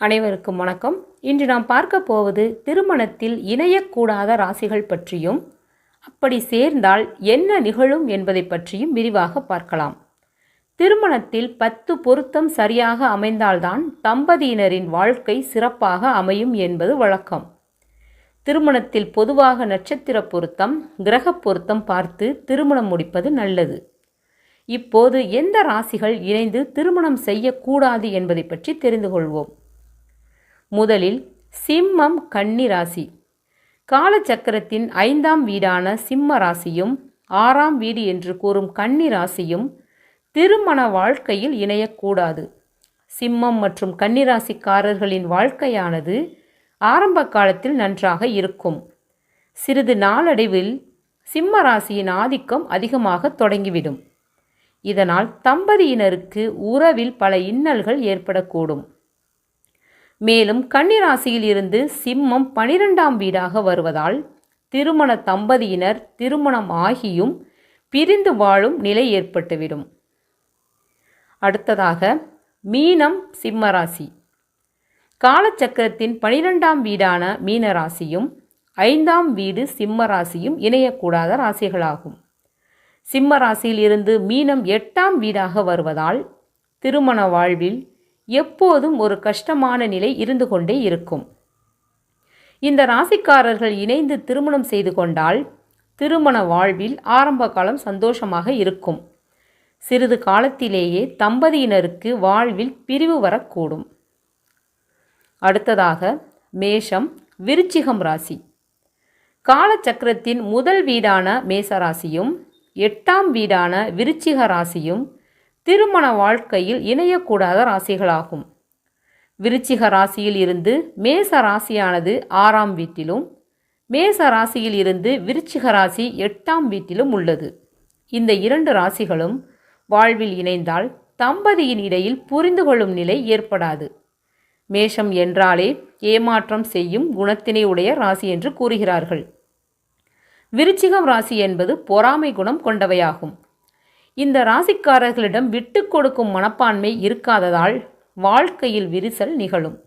அனைவருக்கும் வணக்கம். இன்று நாம் பார்க்க போவது திருமணத்தில் இணையக்கூடாத ராசிகள் பற்றியும் அப்படி சேர்ந்தால் என்ன நிகழும் என்பதை பற்றியும் விரிவாக பார்க்கலாம். திருமணத்தில் பத்து பொருத்தம் சரியாக அமைந்தால்தான் தம்பதியினரின் வாழ்க்கை சிறப்பாக அமையும் என்பது வழக்கம். திருமணத்தில் பொதுவாக நட்சத்திர பொருத்தம் கிரக பொருத்தம் பார்த்து திருமணம் முடிப்பது நல்லது. இப்போது எந்த ராசிகள் இணைந்து திருமணம் செய்யக்கூடாது என்பதை பற்றி தெரிந்து கொள்வோம். முதலில் சிம்மம் கன்னி ராசி. காலச்சக்கரத்தின் ஐந்தாம் வீடான சிம்ம ராசியும் ஆறாம் வீடு என்று கூறும் கன்னி ராசியும் திருமண வாழ்க்கையில் இணையக்கூடாது. சிம்மம் மற்றும் கன்னிராசிக்காரர்களின் வாழ்க்கையானது ஆரம்ப காலத்தில் நன்றாக இருக்கும். சிறிது நாளடைவில் சிம்ம ராசியின் ஆதிக்கம் அதிகமாக தொடங்கிவிடும். இதனால் தம்பதியினருக்கு உறவில் பல இன்னல்கள் ஏற்படக்கூடும். மேலும் கன்னிராசியில் இருந்து சிம்மம் பனிரெண்டாம் வீடாக வருவதால் திருமண தம்பதியினர் திருமணம் ஆகியும் பிரிந்து வாழும் நிலை ஏற்பட்டுவிடும். அடுத்ததாக மீனம் சிம்மராசி. காலச்சக்கரத்தின் பனிரெண்டாம் வீடான மீனராசியும் ஐந்தாம் வீடு சிம்மராசியும் இணையக்கூடாத ராசிகளாகும். சிம்ம ராசியில் இருந்து மீனம் எட்டாம் வீடாக வருவதால் திருமண வாழ்வில் எப்போதும் ஒரு கஷ்டமான நிலை இருந்து கொண்டே இருக்கும். இந்த ராசிக்காரர்கள் இணைந்து திருமணம் செய்து கொண்டால் திருமண வாழ்வில் ஆரம்ப காலம் சந்தோஷமாக இருக்கும். சிறிது காலத்திலேயே தம்பதியினருக்கு வாழ்வில் பிரிவு வரக்கூடும். அடுத்ததாக மேஷம் விருச்சிகம் ராசி. காலச்சக்கரத்தின் முதல் வீடான மேசராசியும் எட்டாம் வீடான விருச்சிக ராசியும் திருமண வாழ்க்கையில் இணையக்கூடாத ராசிகளாகும். விருச்சிக ராசியில் இருந்து மேச ராசியானது ஆறாம் வீட்டிலும் மேச ராசியில் இருந்து விருச்சிக ராசி எட்டாம் வீட்டிலும் உள்ளது. இந்த இரண்டு ராசிகளும் வாழ்வில் இணைந்தால் தம்பதியின் இடையில் புரிந்து கொள்ளும் நிலை ஏற்படாது. மேஷம் என்றாலே ஏமாற்றம் செய்யும் குணத்தினை உடைய ராசி என்று கூறுகிறார்கள். விருச்சிகம் ராசி என்பது பொறாமை குணம் கொண்டவையாகும். இந்த ராசிக்காரர்களிடம் விட்டு கொடுக்கும் மனப்பான்மை இருக்காததால் வாழ்க்கையில் விரிசல் நிகழும்.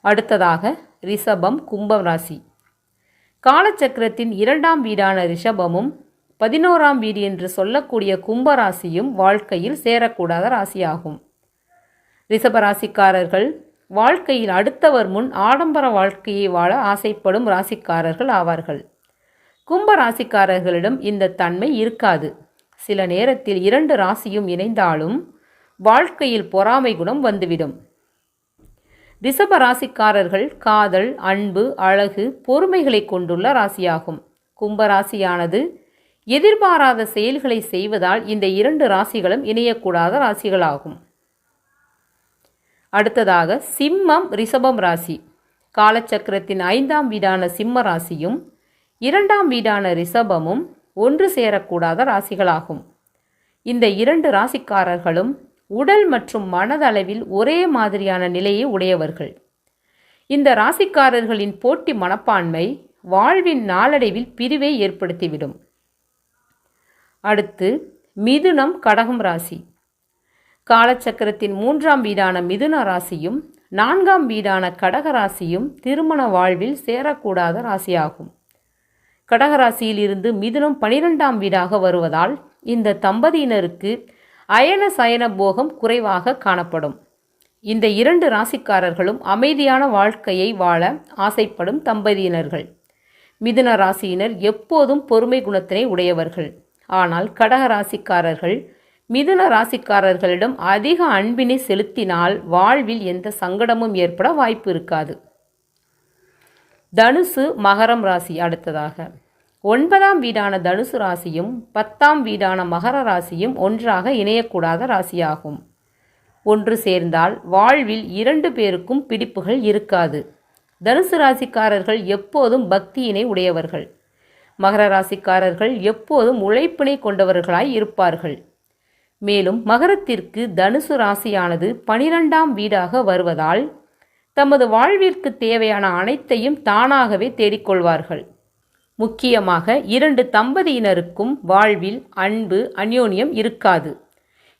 அடுத்ததாக ரிஷபம் கும்பம் ராசி. காலச்சக்கரத்தின் இரண்டாம் வீடான ரிஷபமும் பதினோராம் வீடு என்று சொல்லக்கூடிய கும்பராசியும் வாழ்க்கையில் சேரக்கூடாத ராசியாகும். ரிஷபராசிக்காரர்கள் வாழ்க்கையில் அடுத்தவர் முன் ஆடம்பர வாழ்க்கையை வாழ ஆசைப்படும் ராசிக்காரர்கள் ஆவார்கள். கும்ப ராசிக்காரர்களிடம் இந்த தன்மை இருக்காது. சில நேரத்தில் இரண்டு ராசியும் இணைந்தாலும் வாழ்க்கையில் பொறாமை குணம் வந்துவிடும். ரிஷப ராசிக்காரர்கள் காதல் அன்பு அழகு பொறுமைகளை கொண்டுள்ள ராசியாகும். கும்பராசியானது எதிர்பாராத செயல்களை செய்வதால் இந்த இரண்டு ராசிகளும் இணையக்கூடாத ராசிகளாகும். அடுத்ததாக சிம்மம் ரிஷபம் ராசி. காலச்சக்கரத்தின் ஐந்தாம் வீடான சிம்ம ராசியும் இரண்டாம் வீடான ரிஷபமும் ஒன்று சேரக்கூடாத ராசிகளாகும். இந்த இரண்டு ராசிக்காரர்களும் உடல் மற்றும் மனதளவில் ஒரே மாதிரியான நிலையை உடையவர்கள். இந்த ராசிக்காரர்களின் போட்டி மனப்பான்மை வாழ்வின் நாளடைவில் பிரிவை ஏற்படுத்திவிடும். அடுத்து மிதுனம் கடகம் ராசி. காலச்சக்கரத்தின் மூன்றாம் வீடான மிதுன ராசியும் நான்காம் வீடான கடக ராசியும் திருமண வாழ்வில் சேரக்கூடாத ராசியாகும். கடகராசியில் இருந்து மிதுனம் பனிரெண்டாம் வீடாக வருவதால் இந்த தம்பதியினருக்கு அயன சயன போகம் குறைவாக காணப்படும். இந்த இரண்டு ராசிக்காரர்களும் அமைதியான வாழ்க்கையை வாழ ஆசைப்படும் தம்பதியினர்கள். மிதுன ராசியினர் எப்போதும் பொறுமை குணத்தினை உடையவர்கள். ஆனால் கடக ராசிக்காரர்கள் மிதுன ராசிக்காரர்களிடம் அதிக அன்பினை செலுத்தினால் வாழ்வில் எந்த சங்கடமும் ஏற்பட வாய்ப்பு இருக்காது. தனுசு மகரம் ராசி அடுத்ததாக. ஒன்பதாம் வீடான தனுசு ராசியும் பத்தாம் வீடான மகர ராசியும் ஒன்றாக இணையக்கூடாத ராசியாகும். ஒன்று சேர்ந்தால் வாழ்வில் இரண்டு பேருக்கும் பிடிப்புகள் இருக்காது. தனுசு ராசிக்காரர்கள் எப்போதும் பக்தியினை உடையவர்கள். மகர ராசிக்காரர்கள் எப்போதும் உழைப்பினை கொண்டவர்களாய் இருப்பார்கள். மேலும் மகரத்திற்கு தனுசு ராசியானது பனிரெண்டாம் வீடாக வருவதால் தமது வாழ்விற்கு தேவையான அனைத்தையும் தானாகவே தேடிக்கொள்வார்கள். முக்கியமாக இரண்டு தம்பதியினருக்கும் வாழ்வில் அன்பு அந்யோன்யம் இருக்காது.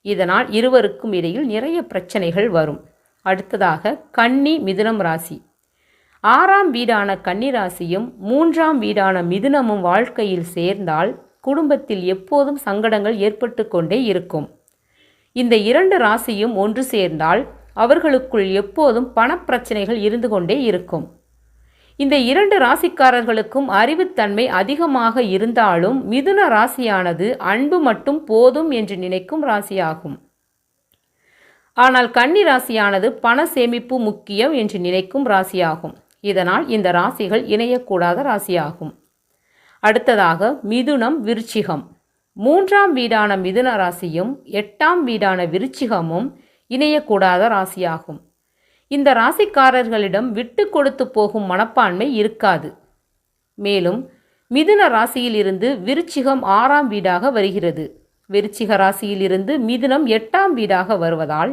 இதனால் இருவருக்கும் இடையில் நிறைய பிரச்சனைகள் வரும். அடுத்ததாக கன்னி மிதுனம் ராசி. ஆறாம் வீடான கன்னி ராசியும் மூன்றாம் வீடான மிதுனமும் வாழ்க்கையில் சேர்ந்தால் குடும்பத்தில் எப்போதும் சங்கடங்கள் ஏற்பட்டு கொண்டே இருக்கும். இந்த இரண்டு ராசியும் ஒன்று சேர்ந்தால் அவர்களுக்குள் எப்போதும் பணப்பிரச்சனைகள் இருந்து கொண்டே இருக்கும். இந்த இரண்டு ராசிக்காரர்களுக்கும் அறிவுத்தன்மை அதிகமாக இருந்தாலும் மிதுன ராசியானது அன்பு மட்டும் போதும் என்று நினைக்கும் ராசியாகும். ஆனால் கன்னி ராசியானது பண சேமிப்பு முக்கியம் என்று நினைக்கும் ராசியாகும். இதனால் இந்த ராசிகள் இணையக்கூடாத ராசியாகும். அடுத்ததாக மிதுனம் விருச்சிகம். மூன்றாம் வீடான மிதுன ராசியும் எட்டாம் வீடான விருச்சிகமும் இணையக்கூடாத ராசியாகும். இந்த ராசிக்காரர்களிடம் விட்டு கொடுத்து போகும் மனப்பான்மை இருக்காது. மேலும் மிதுன ராசியிலிருந்து விருச்சிகம் ஆறாம் வீடாக வருகிறது. விருச்சிக ராசியிலிருந்து மிதுனம் எட்டாம் வீடாக வருவதால்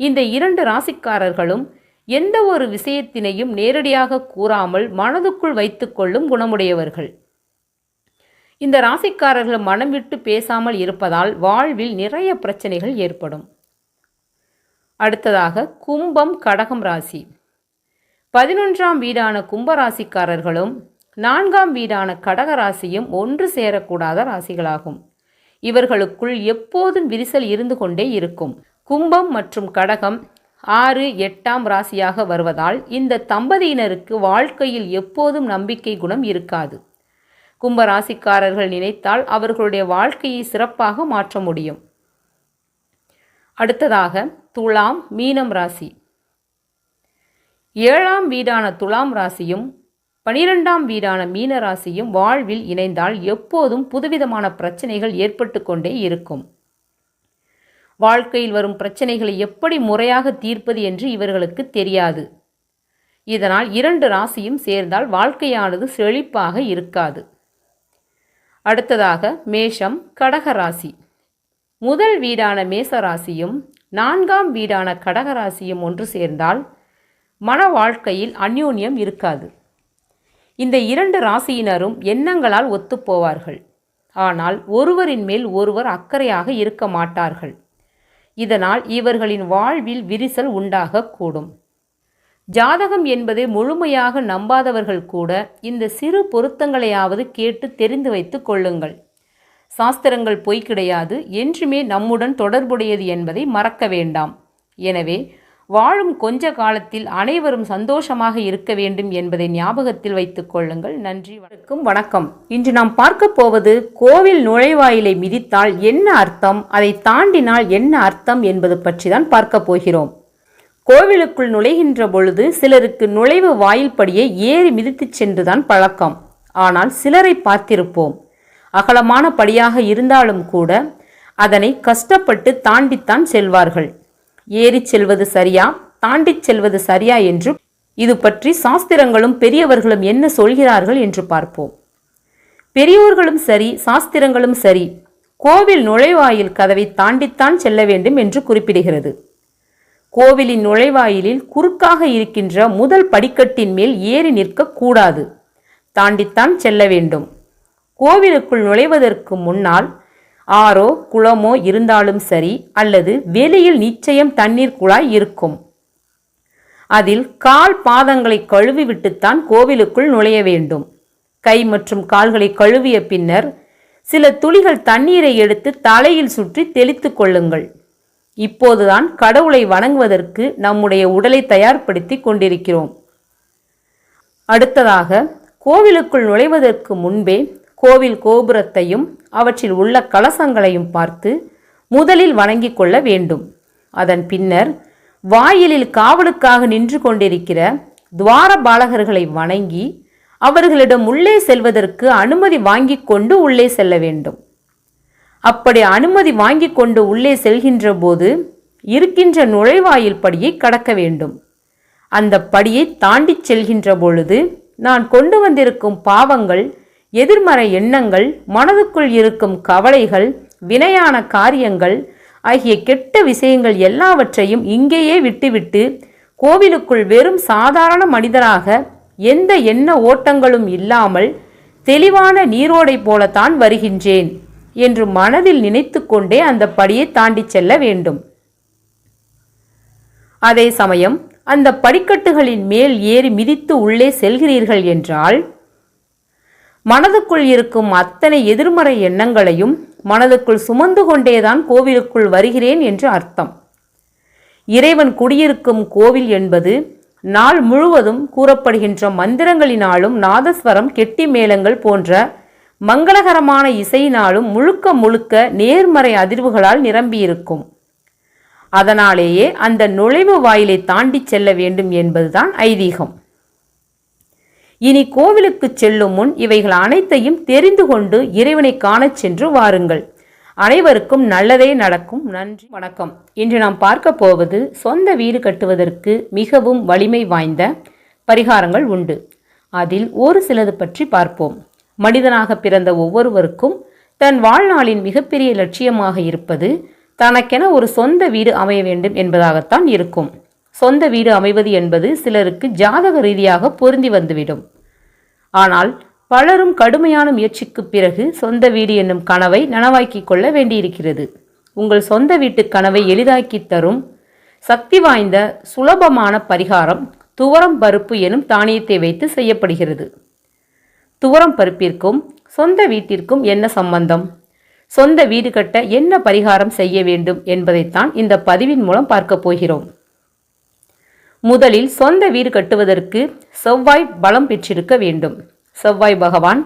இந்த இரண்டு ராசிக்காரர்களும் எந்த ஒரு விஷயத்தினையும் நேரடியாக கூறாமல் மனதுக்குள் வைத்துக்கொள்ளும் குணமுடையவர்கள். இந்த ராசிக்காரர்கள் மனம் விட்டு பேசாமல் இருப்பதால் வாழ்வில் நிறைய பிரச்சனைகள் ஏற்படும். அடுத்ததாக கும்பம் கடகம் ராசி. பதினொன்றாம் வீடான கும்பராசிக்காரர்களும் நான்காம் வீடான கடக ராசியும் ஒன்று சேரக்கூடாத ராசிகளாகும். இவர்களுக்குள் எப்போதும் விரிசல் இருந்து கொண்டே இருக்கும். கும்பம் மற்றும் கடகம் ஆறு எட்டாம் ராசியாக வருவதால் இந்த தம்பதியினருக்கு வாழ்க்கையில் எப்போதும் நம்பிக்கை குணம் இருக்காது. கும்ப ராசிக்காரர்கள் நினைத்தால் அவர்களுடைய வாழ்க்கையை சிறப்பாக மாற்ற முடியும். அடுத்ததாக துலாம் மீனம் ராசி. ஏழாம் வீடான துலாம் ராசியும் பனிரெண்டாம் வீடான மீன ராசியும் வாழ்வில் இணைந்தால் எப்போதும் புதுவிதமான பிரச்சனைகள் ஏற்பட்டு கொண்டே இருக்கும். வாழ்க்கையில் வரும் பிரச்சனைகளை எப்படி முறையாக தீர்ப்பது என்று இவர்களுக்கு தெரியாது. இதனால் இரண்டு ராசியும் சேர்ந்தால் வாழ்க்கையானது செழிப்பாக இருக்காது. அடுத்ததாக மேஷம் கடக ராசி. முதல் வீடான மேச ராசியும் நான்காம் வீடான கடக ராசியும் ஒன்று சேர்ந்தால் மன வாழ்க்கையில் அந்யோன்யம் இருக்காது. இந்த இரண்டு ராசியினரும் எண்ணங்களால் ஒத்துப்போவார்கள் ஆனால் ஒருவரின் மேல் ஒருவர் அக்கறையாக இருக்க மாட்டார்கள். இதனால் இவர்களின் வாழ்வில் விரிசல் உண்டாகக்கூடும் ஜாதகம் என்பதை முழுமையாக நம்பாதவர்கள் கூட இந்த சிறு பொருத்தங்களையாவது கேட்டு தெரிந்து வைத்து கொள்ளுங்கள். சாஸ்திரங்கள் பொய் கிடையாது. என்றுமே நம்முடன் தொடர்புடையது என்பதை மறக்க வேண்டாம். எனவே வாழும் கொஞ்ச காலத்தில் அனைவரும் சந்தோஷமாக இருக்க வேண்டும் என்பதை ஞாபகத்தில் வைத்துக் கொள்ளுங்கள். நன்றி வணக்கம். வணக்கம். இன்று நாம் பார்க்க போவது கோவில் நுழைவாயிலை மிதித்தால் என்ன அர்த்தம்? அதை தாண்டினால் என்ன அர்த்தம் என்பது பற்றி தான் பார்க்க போகிறோம். கோவிலுக்குள் நுழைகின்ற பொழுது சிலருக்கு நுழைவு வாயில் படியை ஏறி மிதித்துச் சென்றுதான் பழக்கம். ஆனால் சிலரை பார்த்திருப்போம். அகலமான படியாக இருந்தாலும் கூட அதனை கஷ்டப்பட்டு தாண்டித்தான் செல்வார்கள். ஏறிச் செல்வது சரியா? தாண்டிச் செல்வது சரியா என்று இது பற்றி சாஸ்திரங்களும் பெரியவர்களும் என்ன சொல்கிறார்கள் என்று பார்ப்போம். பெரியோர்களும் சரி சாஸ்திரங்களும் சரி கோவில் நுழைவாயில் கதவை தாண்டித்தான் செல்ல வேண்டும் என்று குறிப்பிடுகிறது. கோவிலின் நுழைவாயிலில் குறுக்காக இருக்கின்ற முதல் படிக்கட்டின் மேல் ஏறி நிற்கக்கூடாது தாண்டித்தான் செல்ல வேண்டும். கோவிலுக்குள் நுழைவதற்கு முன்னால் ஆறோ குளமோ இருந்தாலும் சரி அல்லது வெளியில் நிச்சயம் தண்ணீர் குழாய் இருக்கும். அதில் கால் பாதங்களை கழுவி விட்டுத்தான் கோவிலுக்குள் நுழைய வேண்டும். கை மற்றும் கால்களை கழுவிய பின்னர் சில துளிகள் தண்ணீரை எடுத்து தலையில் சுற்றி தெளித்து கொள்ளுங்கள். இப்போதுதான் கடவுளை வணங்குவதற்கு நம்முடைய உடலை தயார்படுத்தி கொண்டிருக்கிறோம். அடுத்ததாக கோவிலுக்குள் நுழைவதற்கு முன்பே கோவில் கோபுரத்தையும் அவற்றில் உள்ள கலசங்களையும் பார்த்து முதலில் வணங்கிக் கொள்ள வேண்டும். அதன் பின்னர் வாயிலில் காவலுக்காக நின்று கொண்டிருக்கிற துவார பாலகர்களை வணங்கி அவர்களிடம் உள்ளே செல்வதற்கு அனுமதி வாங்கி கொண்டு உள்ளே செல்ல வேண்டும். அப்படி அனுமதி வாங்கி கொண்டு உள்ளே செல்கின்ற போது இருக்கின்ற நுழைவாயில் படியை கடக்க வேண்டும். அந்த படியை தாண்டிச் செல்கின்ற பொழுது நான் கொண்டு வந்திருக்கும் பாவங்கள் எதிர்மறை எண்ணங்கள் மனதுக்குள் இருக்கும் கவலைகள் வினையான காரியங்கள் ஆகிய கெட்ட விஷயங்கள் எல்லாவற்றையும் இங்கேயே விட்டுவிட்டு கோவிலுக்குள் வெறும் சாதாரண மனிதராக எந்த எண்ண ஓட்டங்களும் இல்லாமல் தெளிவான நீரோடை போலத்தான் வருகின்றேன் என்று மனதில் நினைத்து கொண்டே அந்த படியை தாண்டி செல்ல வேண்டும். அதே சமயம் அந்த படிக்கட்டுகளின் மேல் ஏறி மிதித்து உள்ளே செல்கிறீர்கள் என்றால் மனதுக்குள் இருக்கும் அத்தனை எதிர்மறை எண்ணங்களையும் மனதுக்குள் சுமந்து கொண்டேதான் கோவிலுக்குள் வருகிறேன் என்று அர்த்தம். இறைவன் குடியிருக்கும் கோவில் என்பது நாள் முழுவதும் கூறப்படுகின்ற மந்திரங்களினாலும் நாதஸ்வரம் கெட்டி மேளங்கள் போன்ற மங்களகரமான இசையினாலும் முழுக்க முழுக்க நேர்மறை அதிர்வுகளால் நிரம்பியிருக்கும். அதனாலேயே அந்த நுழைவு வாயிலை தாண்டி செல்ல வேண்டும் என்பதுதான் ஐதீகம். இனி கோவிலுக்கு செல்லும் முன் இவைகள் அனைத்தையும் தெரிந்து கொண்டு இறைவனை காணச் சென்று வாருங்கள். அனைவருக்கும் நல்லதே நடக்கும். நன்றி. வணக்கம். இன்று நாம் பார்க்க போவது சொந்த வீடு கட்டுவதற்கு மிகவும் வலிமை வாய்ந்த பரிகாரங்கள் உண்டு. அதில் ஒரு சிலது பற்றி பார்ப்போம். மனிதனாக பிறந்த ஒவ்வொருவருக்கும் தன் வாழ்நாளின் மிகப்பெரிய லட்சியமாக இருப்பது தனக்கென ஒரு சொந்த வீடு அமைய வேண்டும் என்பதாகத்தான் இருக்கும். சொந்த வீடு அமைவது என்பது சிலருக்கு ஜாதக ரீதியாக பொருந்தி வந்துவிடும். ஆனால் பலரும் கடுமையான முயற்சிக்கு பிறகு சொந்த வீடு என்னும் கனவை நனவாக்கிக் கொள்ள வேண்டியிருக்கிறது. உங்கள் சொந்த வீட்டு கனவை எளிதாக்கி தரும் சக்தி வாய்ந்த சுலபமான பரிகாரம் துவரம் பருப்பு எனும் தானியத்தை வைத்து செய்யப்படுகிறது. துவரம் பருப்பிற்கும் சொந்த வீட்டிற்கும் என்ன சம்பந்தம்? சொந்த வீடு கட்ட என்ன பரிகாரம் செய்ய வேண்டும் என்பதைத்தான் இந்த பதிவின் மூலம் பார்க்க போகிறோம். முதலில் சொந்த வீடு கட்டுவதற்கு செவ்வாய் பலம் பெற்றிருக்க வேண்டும். செவ்வாய் பகவான்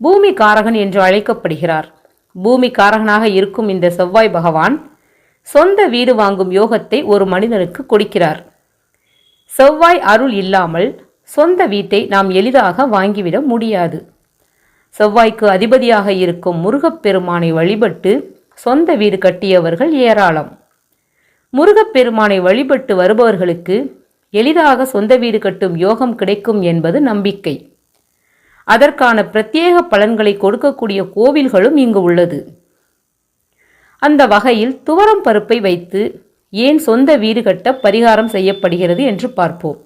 பூமி காரகன் என்று அழைக்கப்படுகிறார். பூமி காரகனாக இருக்கும் இந்த செவ்வாய் பகவான் சொந்த வீடு வாங்கும் யோகத்தை ஒரு மனிதனுக்கு கொடுக்கிறார். செவ்வாய் அருள் இல்லாமல் சொந்த வீட்டை நாம் எளிதாக வாங்கிவிட முடியாது. செவ்வாய்க்கு அதிபதியாக இருக்கும் முருகப்பெருமானை வழிபட்டு சொந்த வீடு கட்டியவர்கள் ஏராளம். முருகப்பெருமானை வழிபட்டு வருபவர்களுக்கு எளிதாக சொந்த வீடு கட்டும் யோகம் கிடைக்கும் என்பது நம்பிக்கை. அதற்கான பிரத்யேக பலன்களை கொடுக்கக்கூடிய கோவில்களும் இங்கு உள்ளது. அந்த வகையில் துவரம் பருப்பை வைத்து ஏன் சொந்த வீடு கட்ட பரிகாரம் செய்யப்படுகிறது என்று பார்ப்போம்.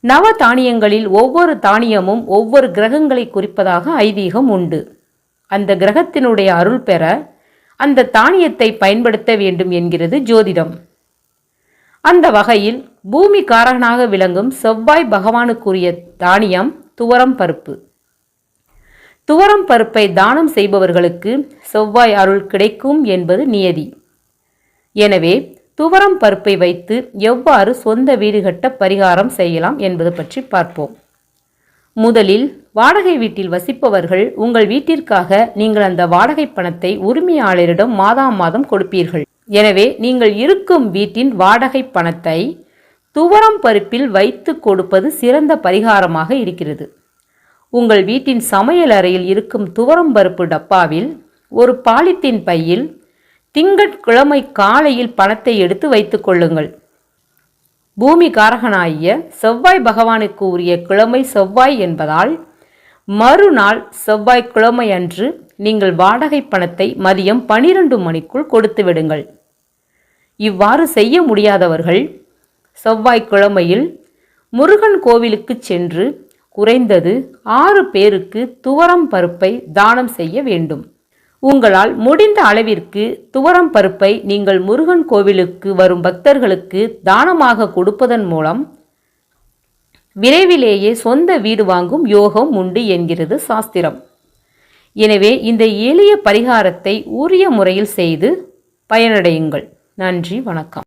நவ தானியங்களில் ஒவ்வொரு தானியமும் ஒவ்வொரு கிரகங்களை குறிப்பதாக ஐதீகம் உண்டு. அந்த கிரகத்தினுடைய அருள் பெற அந்த தானியத்தை பயன்படுத்த வேண்டும் என்கிறது ஜோதிடம். அந்த வகையில் பூமி காரகனாக விளங்கும் செவ்வாய் பகவானுக்குரிய தானியம் துவரம் பருப்பு. துவரம் பருப்பை தானம் செய்பவர்களுக்கு செவ்வாய் அருள் கிடைக்கும் என்பது நியதி. எனவே துவரம் பருப்பை வைத்து எவ்வாறு சொந்த வீடு கட்ட பரிகாரம் செய்யலாம் என்பது பற்றி பார்ப்போம். முதலில் வாடகை வீட்டில் வசிப்பவர்கள் உங்கள் வீட்டிற்காக நீங்கள் அந்த வாடகை பணத்தை உரிமையாளரிடம் மாதா மாதம் கொடுப்பீர்கள். எனவே நீங்கள் இருக்கும் வீட்டின் வாடகை பணத்தை துவரம் பருப்பில் வைத்து கொடுப்பது சிறந்த பரிகாரமாக இருக்கிறது. உங்கள் வீட்டின் சமையல் அறையில் இருக்கும் துவரம் பருப்பு டப்பாவில் ஒரு பாலித்தீன் பையில் திங்கட்கிழமை காலையில் பணத்தை எடுத்து வைத்துக் கொள்ளுங்கள். பூமி காரகனாகிய செவ்வாய் பகவானுக்கு உரிய கிழமை செவ்வாய் என்பதால் மறுநாள் செவ்வாய்க்கிழமை அன்று நீங்கள் வாடகை பணத்தை மதியம் பனிரெண்டு மணிக்குள் கொடுத்து விடுங்கள். இவ்வாறு செய்ய முடியாதவர்கள் செவ்வாய்க்கிழமையில் முருகன் கோவிலுக்கு சென்று குறைந்தது ஆறு பேருக்கு துவரம் பருப்பை தானம் செய்ய வேண்டும். உங்களால் முடிந்த அளவிற்கு துவரம் பருப்பை நீங்கள் முருகன் கோவிலுக்கு வரும் பக்தர்களுக்கு தானமாக கொடுப்பதன் மூலம் விரைவிலேயே சொந்த வீடு வாங்கும் யோகம் உண்டு என்கிறது சாஸ்திரம். எனவே இந்த எளிய பரிகாரத்தை உரிய முறையில் செய்து பயனடையுங்கள். நன்றி வணக்கம்.